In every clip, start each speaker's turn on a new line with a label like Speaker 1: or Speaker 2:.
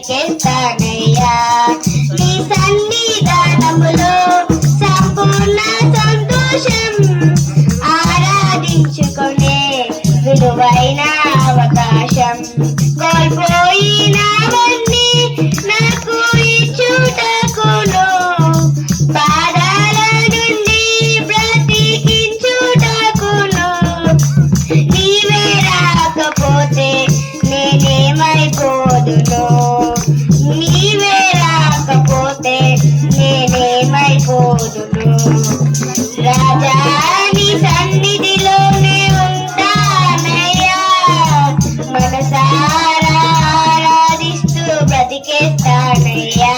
Speaker 1: chicken tagnia. ఏమైపోదును రాజాని మనసారా ఆరాధిస్తూ బ్రతికేస్తానయ్యా.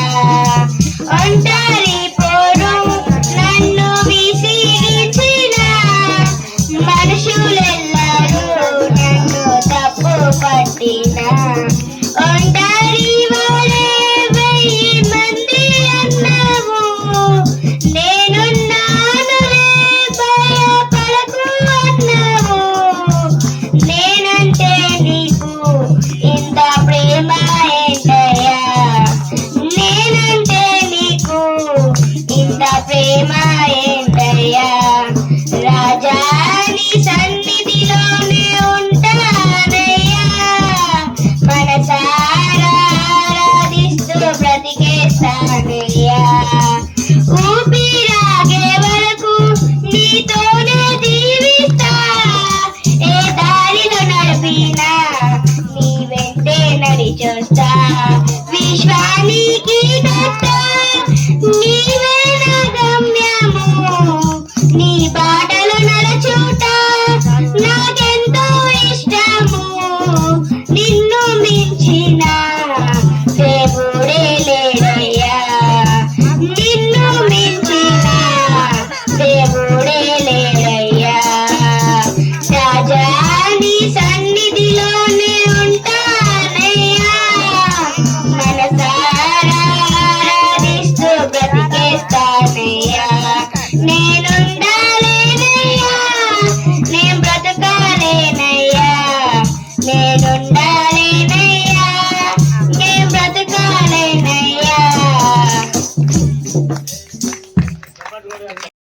Speaker 1: ఉంటా సాగయ్యా ఊపిరాగే వరకు నీతోనే జీవిస్తా. ఏ దారిలో నడిపినా నీ వెంటే నడిచొస్తా. da